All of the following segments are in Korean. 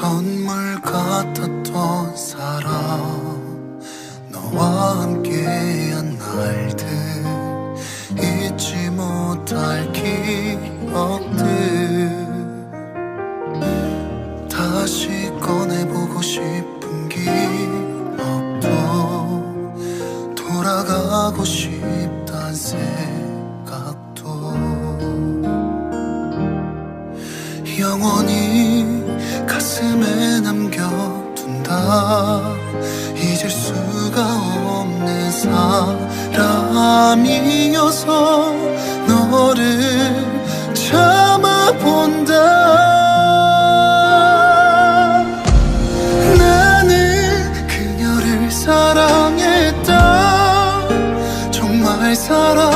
선물 같았던 사람 너와 함께한 날들 잊지 못할 기억들. 다시 꺼내보고 싶은 기억도 돌아가고 싶단 생각도. 영원히 가슴에 남겨둔다. 잊을 수가 없는 사람이어서 너를 참아본다. 나는 그녀를 사랑했다. 정말 사랑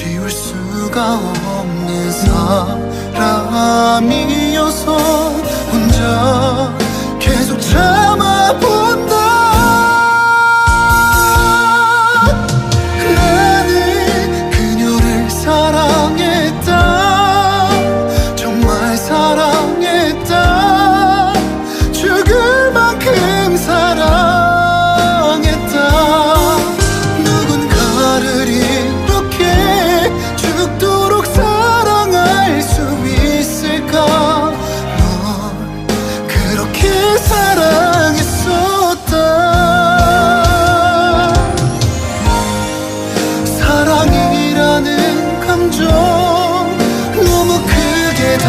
지울 수가 없는 사람이어서 혼자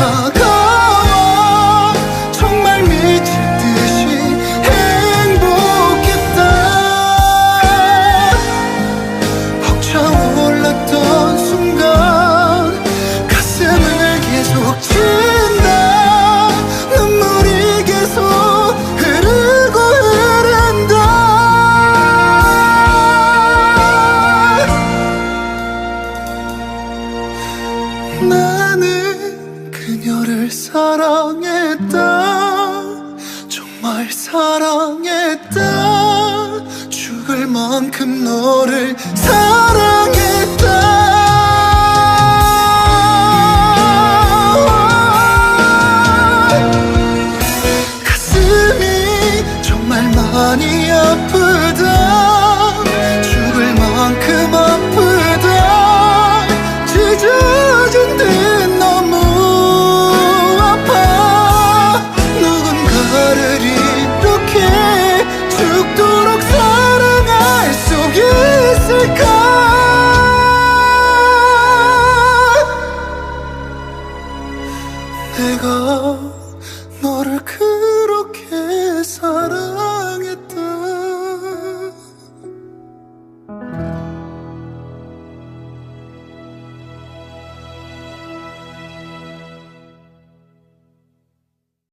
다가와 정말 미칠 듯이 행복했다. 벅차올랐던 순간 가슴을 계속 찐다. 눈물이 계속 흐르고 흐른다. 나는 그녀를 사랑했다. 정말 사랑했다. 죽을 만큼 너를 사랑했다. 가슴이 정말 많이 아프다. 죽을 만큼 아.